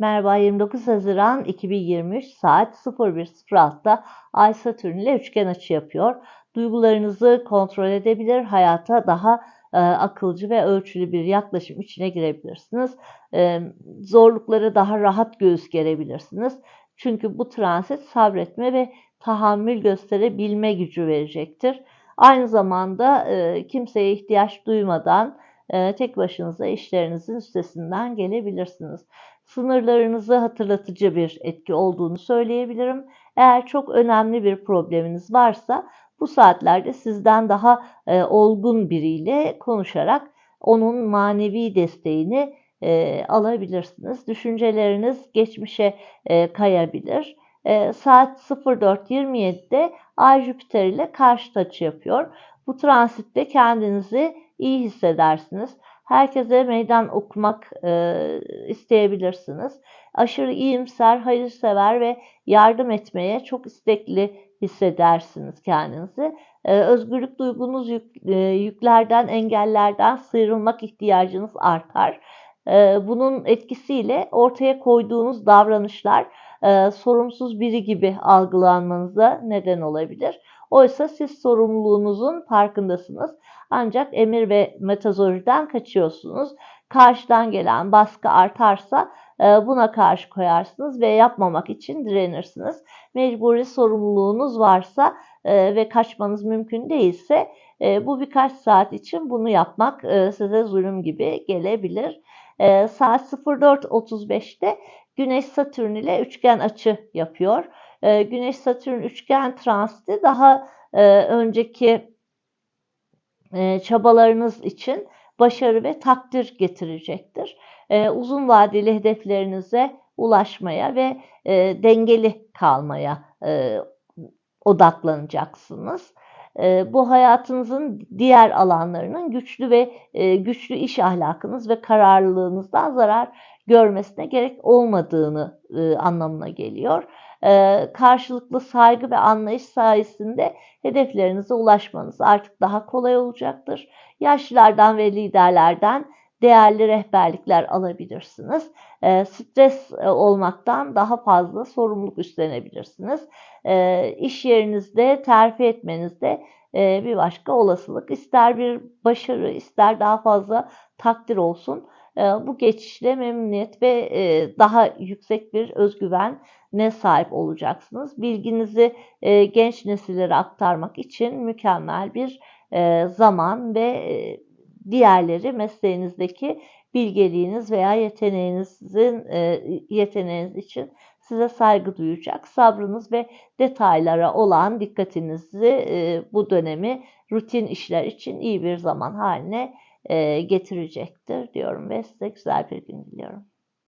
Merhaba 29 Haziran 2023 saat 01.06'da Ay Satürn ile üçgen açı yapıyor. Duygularınızı kontrol edebilir, hayata daha e, akılcı ve ölçülü bir yaklaşım içine girebilirsiniz. E, zorlukları daha rahat göğüs gerebilirsiniz. Çünkü bu transit sabretme ve tahammül gösterebilme gücü verecektir. Aynı zamanda e, kimseye ihtiyaç duymadan e, tek başınıza işlerinizin üstesinden gelebilirsiniz. Sınırlarınızı hatırlatıcı bir etki olduğunu söyleyebilirim. Eğer çok önemli bir probleminiz varsa bu saatlerde sizden daha e, olgun biriyle konuşarak onun manevi desteğini e, alabilirsiniz. Düşünceleriniz geçmişe e, kayabilir. E, saat 04.27'de Ay Jüpiter ile karşı açı yapıyor. Bu transitte kendinizi iyi hissedersiniz. Herkese meydan okumak e, isteyebilirsiniz. Aşırı iyimser, hayırsever ve yardım etmeye çok istekli hissedersiniz kendinizi. E, özgürlük duygunuz yük, e, yüklerden, engellerden sıyrılmak ihtiyacınız artar. E, bunun etkisiyle ortaya koyduğunuz davranışlar e, sorumsuz biri gibi algılanmanıza neden olabilir. Oysa siz sorumluluğunuzun farkındasınız. Ancak emir ve metazoriden kaçıyorsunuz. Karşıdan gelen baskı artarsa e, buna karşı koyarsınız ve yapmamak için direnirsiniz. Mecburi sorumluluğunuz varsa e, ve kaçmanız mümkün değilse bu birkaç saat için bunu yapmak size zulüm gibi gelebilir. Saat 04.35'te Güneş Satürn ile üçgen açı yapıyor. Güneş Satürn üçgen transiti daha önceki çabalarınız için başarı ve takdir getirecektir. Uzun vadeli hedeflerinize ulaşmaya ve dengeli kalmaya odaklanacaksınız. Bu hayatınızın diğer alanlarının güçlü ve güçlü iş ahlakınız ve kararlılığınızdan zarar görmesine gerek olmadığını anlamına geliyor karşılıklı saygı ve anlayış sayesinde hedeflerinize ulaşmanız artık daha kolay olacaktır. Yaşlılardan ve liderlerden değerli rehberlikler alabilirsiniz. stres olmaktan daha fazla sorumluluk üstlenebilirsiniz. İş yerinizde terfi etmenizde bir başka olasılık. İster bir başarı, ister daha fazla takdir olsun. Bu geçişle memnuniyet ve daha yüksek bir özgüven ne sahip olacaksınız. Bilginizi genç nesillere aktarmak için mükemmel bir zaman ve diğerleri mesleğinizdeki bilgeliğiniz veya yeteneğinizin yeteneğiniz için size saygı duyacak. Sabrınız ve detaylara olan dikkatinizi bu dönemi rutin işler için iyi bir zaman haline getirecektir diyorum ve size güzel bir gün diliyorum.